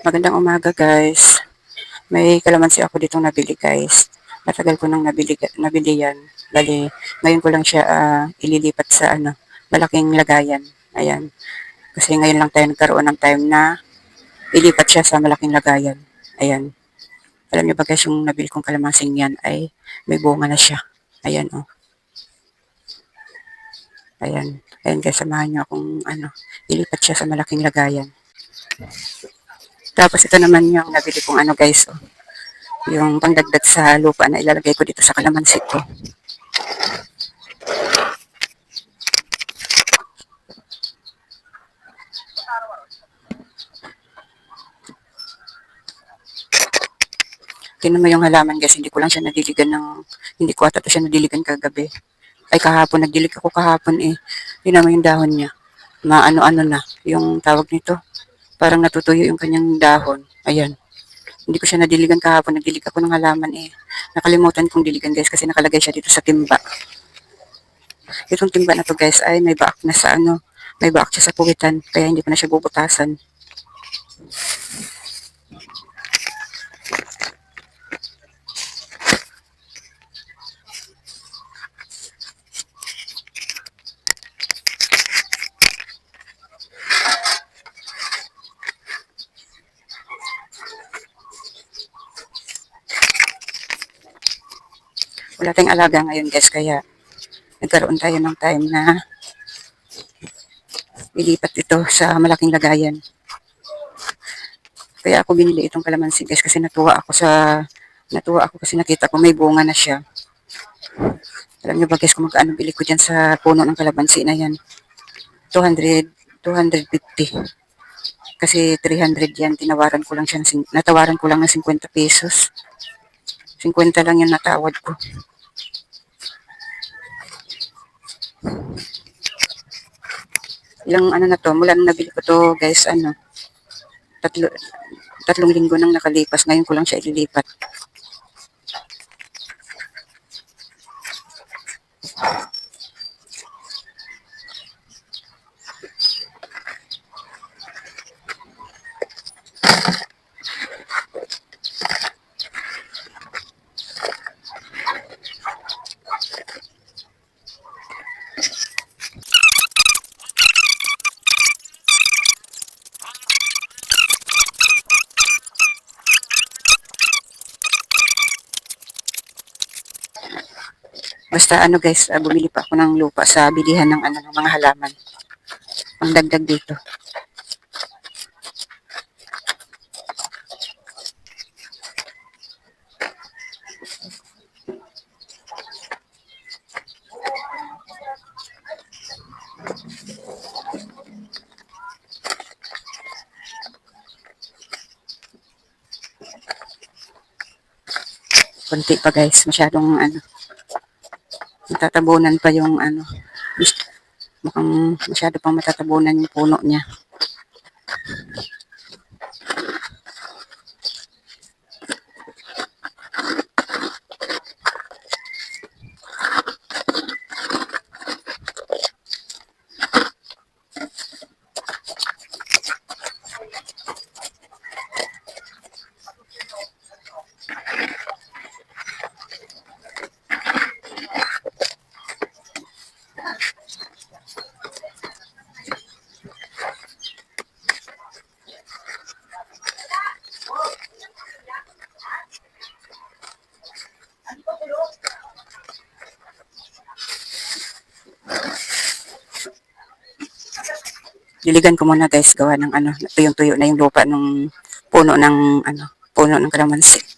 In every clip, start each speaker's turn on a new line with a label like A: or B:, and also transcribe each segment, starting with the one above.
A: Magandang umaga guys. May kalamansi ako ditong nabili guys. Matagal ko nang nabili, nabili yan. Bali, ngayon ko lang siya ah, ililipat sa ano, malaking lagayan. Ayan. Kasi ngayon lang tayo nagkaroon ng time na ilipat siya sa malaking lagayan. Ayan. Alam niyo ba guys, yung nabili kong kalamansing yan ay may bunga na siya. Ayan oh. Ayan. Ayan guys, samahan niyo akong ano, ilipat siya sa malaking lagayan. Tapos ito naman yung nabili kong ano guys, oh. yung pangdagdag sa lupa na ilalagay ko dito sa kalamansi ko. Tingnan mo yung halaman guys, hindi ko lang siya nadiligan ng, hindi ko ata siya nadiligan kagabi. Ay kahapon, nagdilig ako kahapon eh. Tingnan mo yung dahon niya. Maano-ano na, yung tawag nito. Parang natutuyo yung kanyang dahon. Ayan. Hindi ko siya nadiligan kahapon, nagdilig ako ng halaman eh. Nakalimutan kong diligan guys kasi nakalagay siya dito sa timba. Itong timba na to guys ay may baak na sa ano, may baak siya sa puwitan kaya hindi ko na siya bubutasan. Wala tayong alaga ngayon guys kaya nagkaroon tayo ng time na ilipat ito sa malaking lagayan. Kaya ako binili itong kalamansi guys kasi natuwa ako sa natuwa ako kasi nakita ko may bunga na siya. Alam niyo ba guys kung magkano bili ko dyan sa puno ng kalamansi na yan? 200, 250. Kasi 300 yan, tinawaran ko lang siya, natawaran ko lang ng 50 pesos. 50 lang yung natawad ko. Ilang ano na to, mula nung nabili ko to guys, ano, tatlo, tatlong linggo nang nakalipas, ngayon ko lang siya ililipat. Basta ano guys, ah, bumili pa ako ng lupa sa bilihan ng ano ng mga halaman. Ang dagdag dito. Kunti pa guys, masyadong ano, matatabunan pa yung ano, mukhang masyado pang matatabunan yung puno niya. Diligan ko muna guys, gawa ng ano, tuyong-tuyo na yung lupa ng puno ng ano, puno ng kalamansi.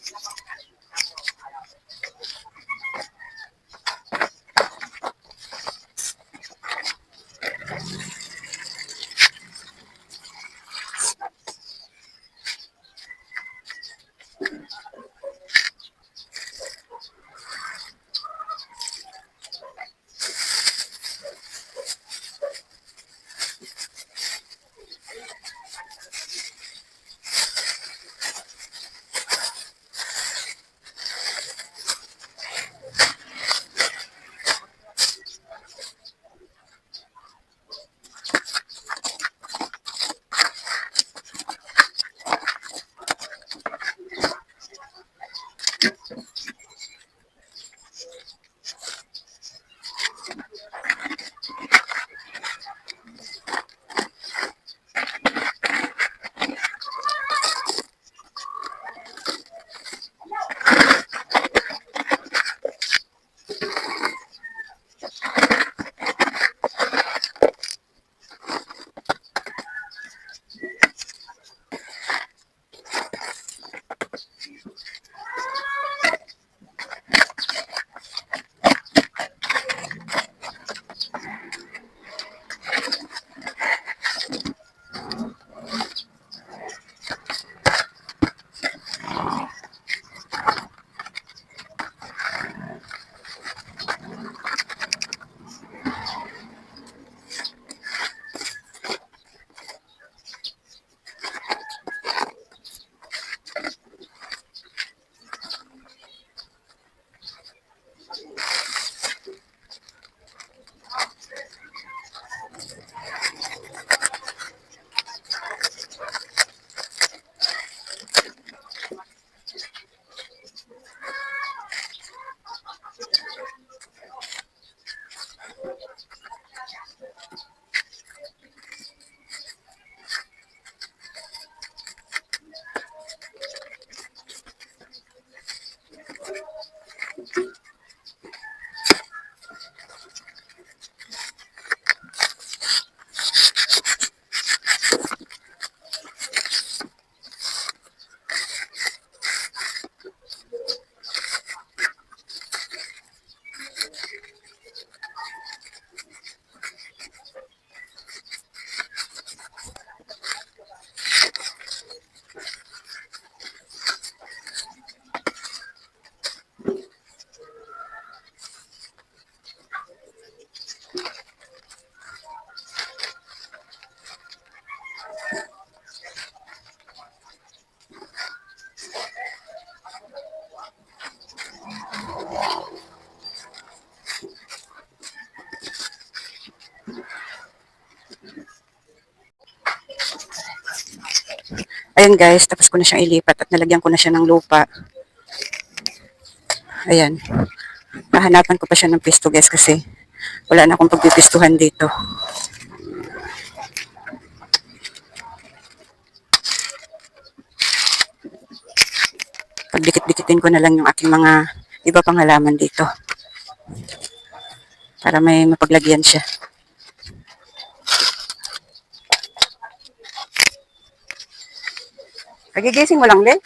A: Ayan guys, tapos ko na siyang ilipat at nalagyan ko na siya ng lupa. Ayan. Nahanapan ko pa siya ng pisto guys kasi wala na akong pagpipistuhan dito. Pagdikit-dikitin ko na lang yung aking mga iba pang halaman dito. Para may mapaglagyan siya. Kagigising mo lang din?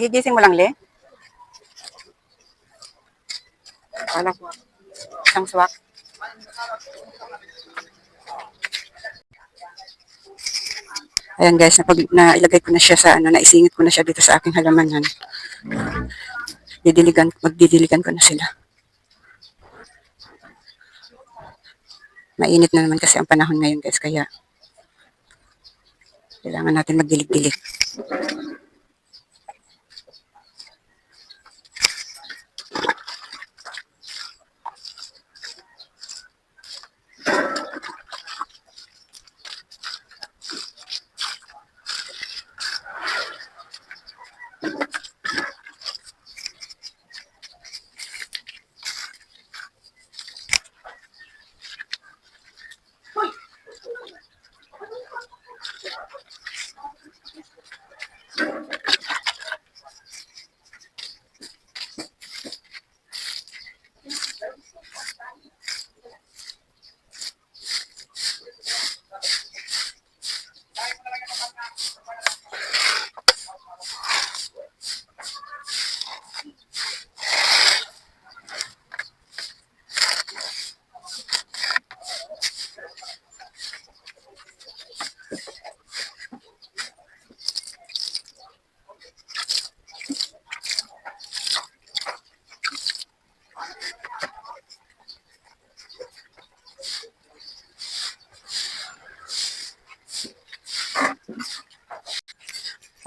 A: Kagigising mo lang, Le? Kala ko. Isang swak. Ayan guys, napag, na ilagay ko na siya sa ano, naisingit ko na siya dito sa aking halamanan. Didiligan, magdidiligan ko na sila. Mainit na naman kasi ang panahon ngayon guys, kaya kailangan natin magdilig-dilig.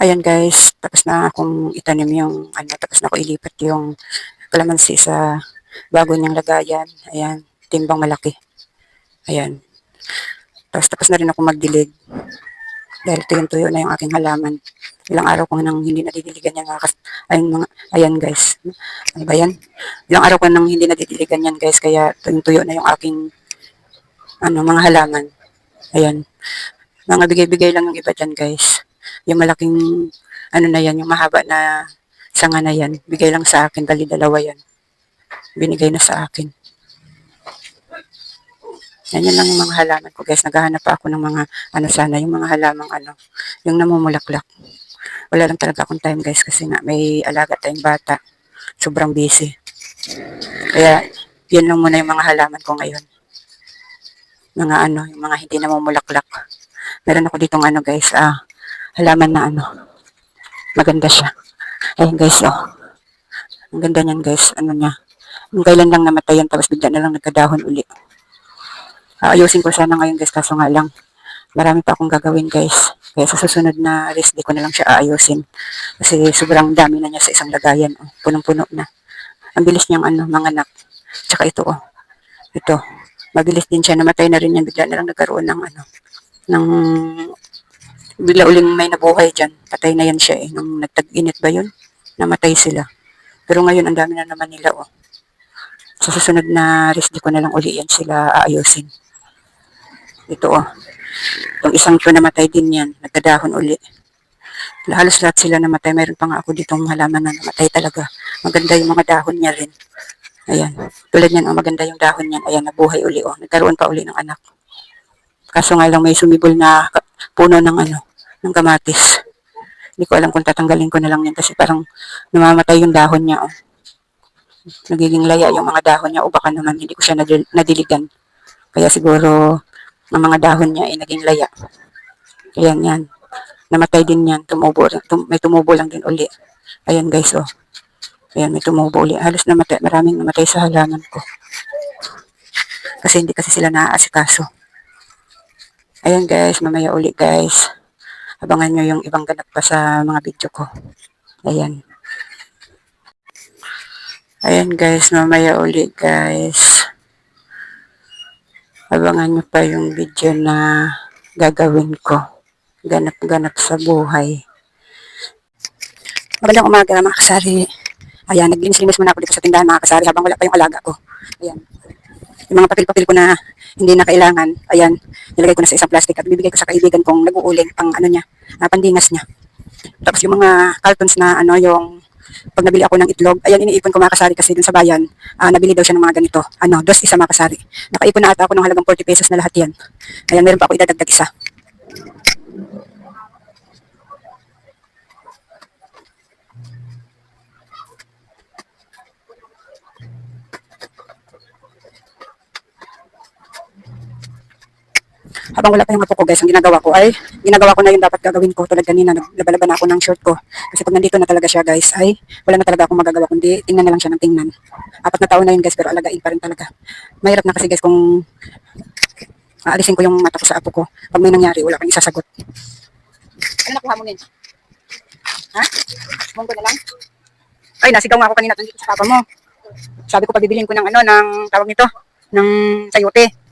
A: Ayan guys, tapos na akong itanim yung, ano, tapos na ako ilipat yung kalamansi sa bago niyang lagayan. Ayan, timbang malaki. Ayan. Tapos tapos na rin ako magdilig. Dahil tuyong-tuyo na yung aking halaman. Ilang araw ko nang hindi nadidiligan yan. Mga, ayun, mga, ayan guys. Ano ba yan? Ilang araw ko nang hindi nadidiligan yan guys. Kaya tuyong-tuyo na yung aking ano, mga halaman. Ayan. Mga bigay-bigay lang yung iba dyan guys. Yung malaking, ano na yan, yung mahaba na sanga na yan. Bigay lang sa akin, dali dalawa yan. Binigay na sa akin. Yan yan lang yung mga halaman ko guys. Naghahanap pa ako ng mga, ano sana, yung mga halamang ano, yung namumulaklak. Wala lang talaga akong time guys kasi nga may alaga tayong bata. Sobrang busy. Kaya, yan lang muna yung mga halaman ko ngayon. Mga ano, yung mga hindi namumulaklak. Meron ako ditong ano guys, ah, halaman na ano. Maganda siya. Ayun guys, oh. Ang ganda niyan guys, ano niya. Nung kailan lang namatay yan, tapos bigla na lang nagkadahon uli. Aayusin ko sana ngayon guys, kaso nga lang, marami pa akong gagawin guys. Kaya sa susunod na rest day ko na lang siya aayusin. Kasi sobrang dami na niya sa isang lagayan. Oh. Punong-puno na. Ang bilis niyang ano, manganak. Tsaka ito oh. Ito. Mabilis din siya. Namatay na rin yan. Bigla na lang nagkaroon ng ano. Ng bigla uling may nabuhay dyan. Patay na yan siya eh. Nung nagtag-init ba yun? Namatay sila. Pero ngayon, ang dami na naman nila oh. Sa susunod na day ko na lang uli yan sila aayusin. Ito oh. Yung isang to namatay din yan. Nagkadahon uli. Halos lahat sila namatay. Mayroon pa nga ako ditong halaman na namatay talaga. Maganda yung mga dahon niya rin. Ayan. Tulad niyan, oh, maganda yung dahon niyan. Ayan, nabuhay uli, oh. Nagkaroon pa uli ng anak. Kaso nga lang may sumibol na puno ng ano, ng kamatis. Hindi ko alam kung tatanggalin ko na lang yan kasi parang namamatay yung dahon niya, oh. Nagiging laya yung mga dahon niya o baka naman hindi ko siya nadil- nadiligan. Kaya siguro ang mga dahon niya ay naging laya. Ayan yan. Namatay din yan. Tumubo, tum- may tumubo lang din uli. Ayan guys, oh. Ayan, may tumubo uli. Halos namatay, maraming namatay sa halaman ko. Kasi hindi kasi sila naaasikaso. Ayan guys, mamaya uli guys. Abangan nyo yung ibang ganap pa sa mga video ko. Ayan. Ayan guys, mamaya uli guys. Abangan nyo pa yung video na gagawin ko. Ganap-ganap sa buhay. Magandang umaga mga kasari. Ayan, naglinis-linis muna ako dito sa tindahan mga kasari habang wala pa yung alaga ko. Ayan. Yung mga papel-papel ko na hindi na kailangan, ayan, nilagay ko na sa isang plastic at bibigay ko sa kaibigan kong nag-uuling pang ano niya, ah, pandingas niya. Tapos yung mga cartons na ano, yung pag nabili ako ng itlog, ayan, iniipon ko mga kasari kasi dun sa bayan, ah, nabili daw siya ng mga ganito. Ano, dos isa mga kasari. Nakaipon na ata ako ng halagang 40 pesos na lahat yan. Ayan, meron pa ako idadagdag isa. Habang wala pa yung apo ko guys, ang ginagawa ko ay, ginagawa ko na yung dapat gagawin ko tulad kanina, naglabalaban na ako ng short ko. Kasi pag nandito na talaga siya guys, ay wala na talaga akong magagawa kundi tingnan na lang siya ng tingnan. Apat na taon na yun guys, pero alagain pa rin talaga. Mahirap na kasi guys kung aalisin ko yung mata ko sa apo ko. Pag may nangyari, wala kang isasagot. Ano nakuha mo ngayon? Ha? Munggo na lang? Ay, nasigaw nga ako kanina dito sa papa mo. Sabi ko pabibilin ko ng ano, ng tawag nito, ng sayote.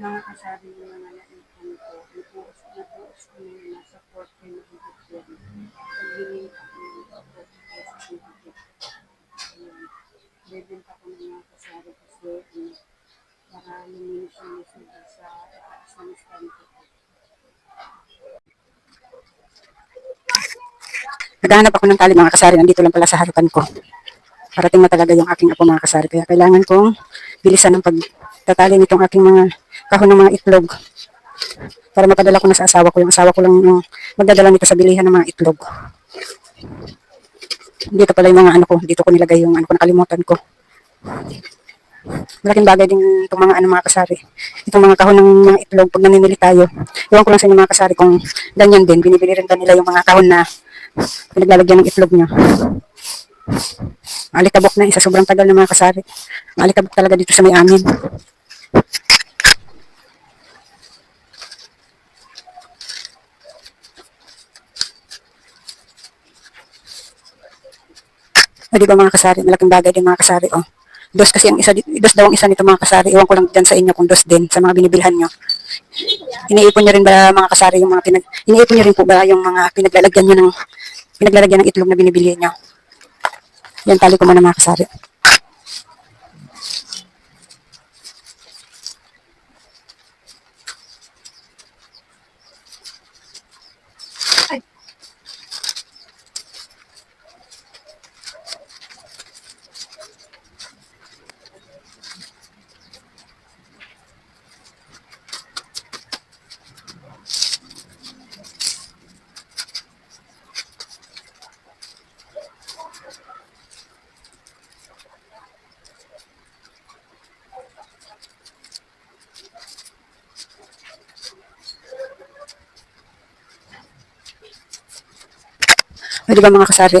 A: Mga kasabi ng mga naipan ko, ipuos na puos ko na yun, nasa 40 na higit yan. Pagbiling ako ng 40 pesos na higit. Ayan. Bebenta ko ng mga kasabi kasi para luminis-linis nila sa itaas ng stand ko. Naghahanap ako ng tali mga kasari, nandito lang pala sa harapan ko. Parating na talaga yung aking apo mga kasari. Kaya kailangan kong bilisan ng pagtatali nitong aking mga kahon ng mga itlog. Para mapadala ko na sa asawa ko. Yung asawa ko lang yung magdadala nito sa bilihan ng mga itlog. Dito pala yung mga ano ko. Dito ko nilagay yung ano ko nakalimutan ko. Malaking bagay din itong mga ano mga kasari. Itong mga kahon ng mga itlog pag namimili tayo. Iwan ko lang sa inyo mga kasari kung ganyan din. Binibili rin ba nila yung mga kahon na pinaglalagyan ng itlog nyo. Alikabok na isa sobrang tagal na mga kasari. Alikabok talaga dito sa may amin. O di mga kasari, malaking bagay din mga kasari. Oh. Dos kasi ang isa, dos daw ang isa nito mga kasari. Iwan ko lang dyan sa inyo kung dos din sa mga binibilhan nyo. Iniipon nyo rin ba mga kasari yung mga pinag... Iniipon nyo rin po ba yung mga pinaglalagyan nyo ng... Pinaglalagyan ng itlog na binibili nyo? Yan, tali ko muna mga kasari. O, di ba mga kasari?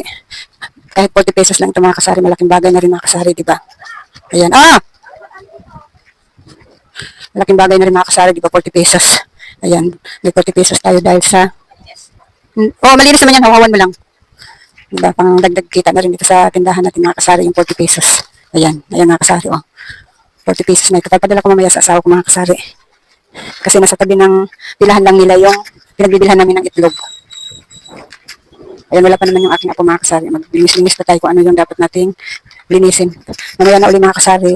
A: Kahit 40 pesos lang ito mga kasari, malaking bagay na rin mga kasari, di ba? Ayan. Ah! Malaking bagay na rin mga kasari, di ba? 40 pesos. Ayan, may 40 pesos tayo dahil sa... Oh, malinis naman yan, hawawan mo lang. Diba, pang dagdag kita na rin dito sa tindahan natin mga kasari, yung 40 pesos. Ayan, ayan mga kasari, oh. 40 pesos na ito. Papadala ko mamaya sa asawa ko mga kasari. Kasi nasa tabi ng pilahan lang nila yung pinagbibilhan namin ng itlog. Ayan, wala pa naman yung aking apo mga kasari. Maglinis-linis pa tayo kung ano yung dapat nating linisin. Mamaya na uli mga kasari,